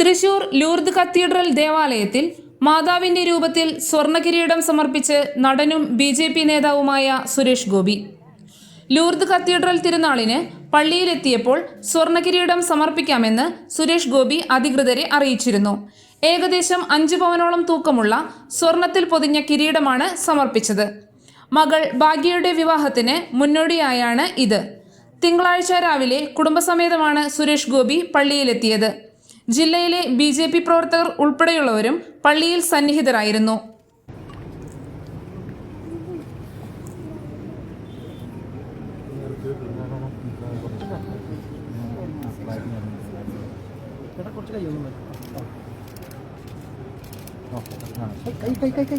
Thrissur Lourdes cathedral ദേവാലയത്തിൽ മാതാവിന്റെ രൂപത്തിൽ സ്വർണകിരീടം സമർപ്പിച്ച് നടനും ബി ജെ പി നേതാവുമായ സുരേഷ് ഗോപി. ലൂർദ് കത്തീഡ്രൽ തിരുനാളിന് പള്ളിയിലെത്തിയപ്പോൾ സ്വർണകിരീടം സമർപ്പിക്കാമെന്ന് സുരേഷ് ഗോപി അധികൃതരെ അറിയിച്ചിരുന്നു. ഏകദേശം അഞ്ച് പവനോളം തൂക്കമുള്ള സ്വർണത്തിൽ പൊതിഞ്ഞ കിരീടമാണ് സമർപ്പിച്ചത്. മകൾ ഭാഗ്യയുടെ വിവാഹത്തിന് മുന്നോടിയായാണ് ഇത്. തിങ്കളാഴ്ച രാവിലെ കുടുംബസമേതമാണ് സുരേഷ് ഗോപി പള്ളിയിലെത്തിയത്. ജില്ലയിലെ ബി ജെ പി പ്രവർത്തകർ ഉൾപ്പെടെയുള്ളവരും പള്ളിയിൽ സന്നിഹിതരായിരുന്നു. കൈ കൈ കൈ കൈ.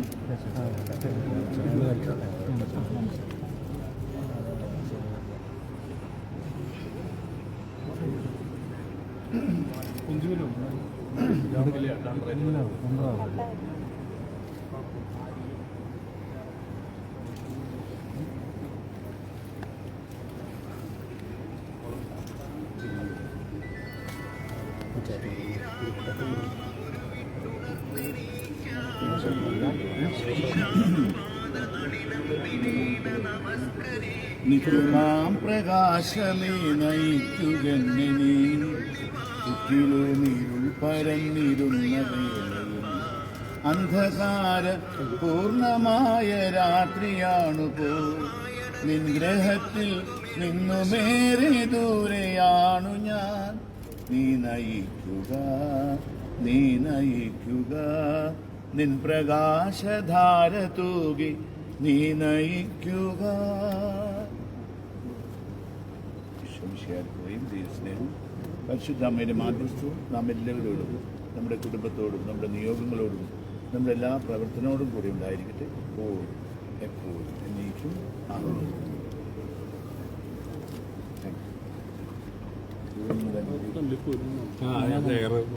നിത്യമാം പ്രകാശമേ നയിക്കുകെന്നെ ഇരുൾ പരന്നിരുന്ന അന്ധകാര പൂർണമായ രാത്രിയാണു പോ. നിൻഗ്രഹത്തിൽ നിന്നുമേറെ ദൂരെയാണു ഞാൻ. നീ നയിക്കുക നീ നയിക്കുക നിൻ പ്രകാശധാര തൂകി നീ നയിക്കുക. ശംശയാർക്കുകയും ദൈവസ്നേഹം പരിശുദ്ധ അമ്മയുടെ മാധ്യസ്ഥവും നാം എല്ലാവരോടും നമ്മുടെ കുടുംബത്തോടും നമ്മുടെ നിയോഗങ്ങളോടും നമ്മുടെ എല്ലാ പ്രവർത്തനോടും കൂടി ഉണ്ടായിരിക്കട്ടെ. എപ്പോഴും എപ്പോഴും എന്നേക്കും you.